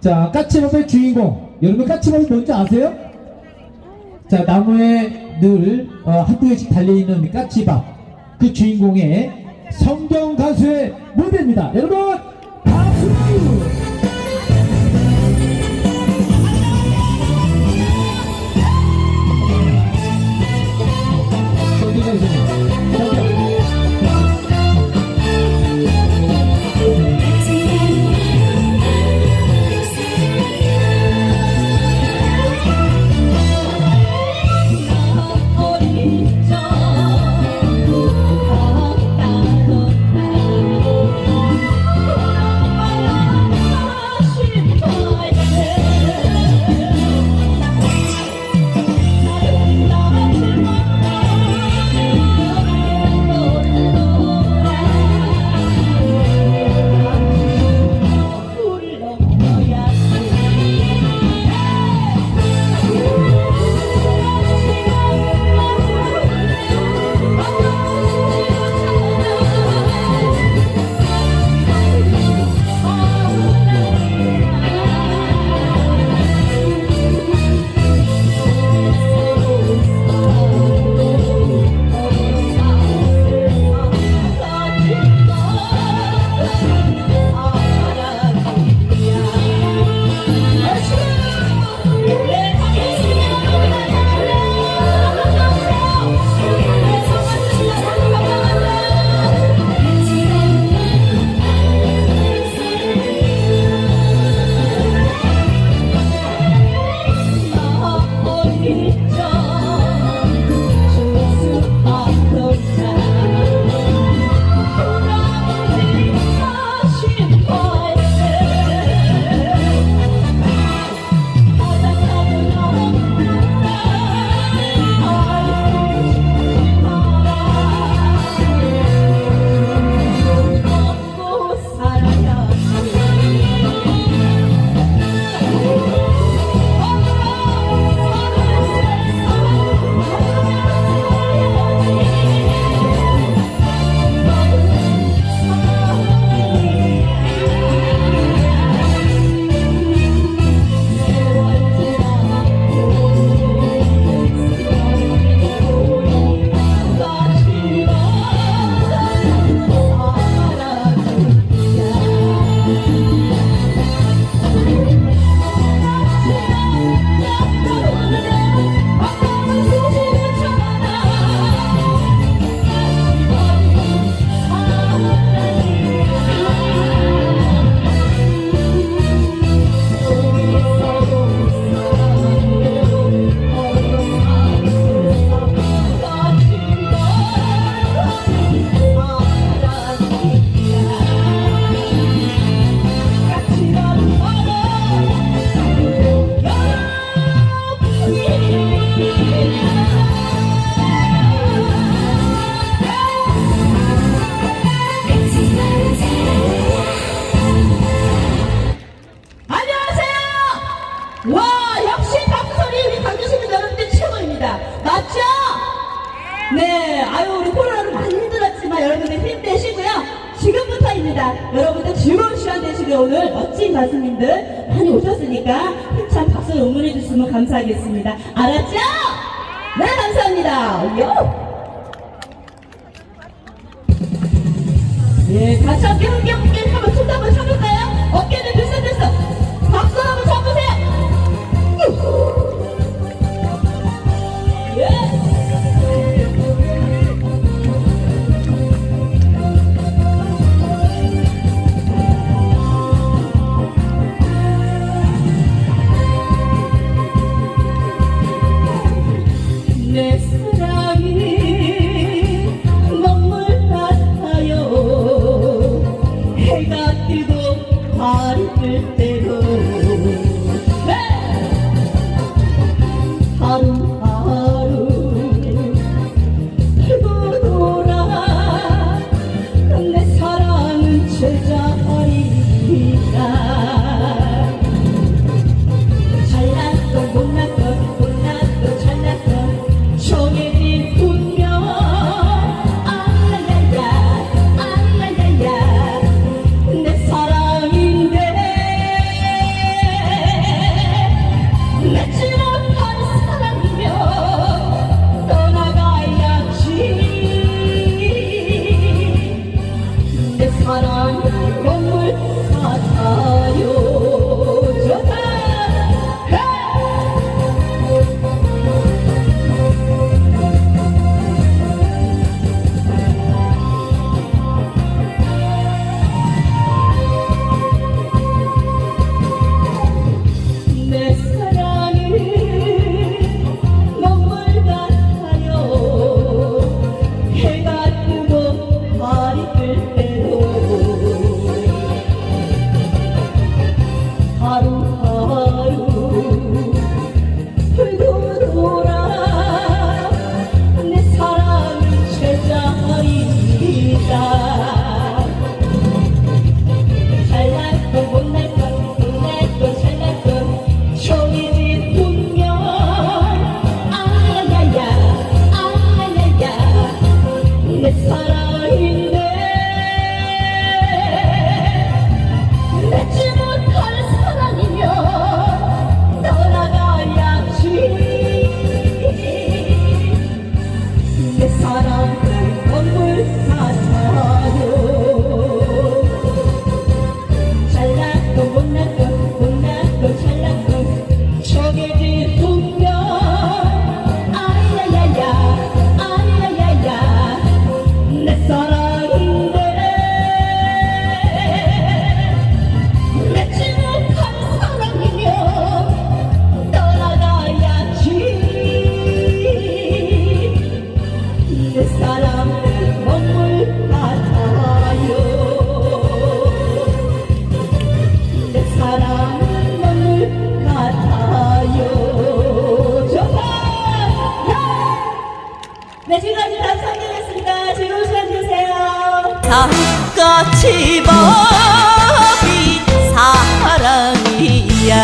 자, 까치밥의 주인공. 여러분 까치밥이 뭔지 아세요? 자, 나무에 늘 어, 한두 개씩 달려있는 까치밥. 그 주인공의 성경 가수의 무대입니다. 여러분, 지금부터입니다. 여러분들 즐거운 시간 되시길 오늘 멋진 가수님들 많이 오셨으니까 힘찬 박수로 응원해 주시면 감사하겠습니다. 알았죠? 네, 감사합니다. 요! 예, 같이 함께 함께 함께 한번 춤도 한번 춰볼까요? Haru 같이 법이 사랑이야.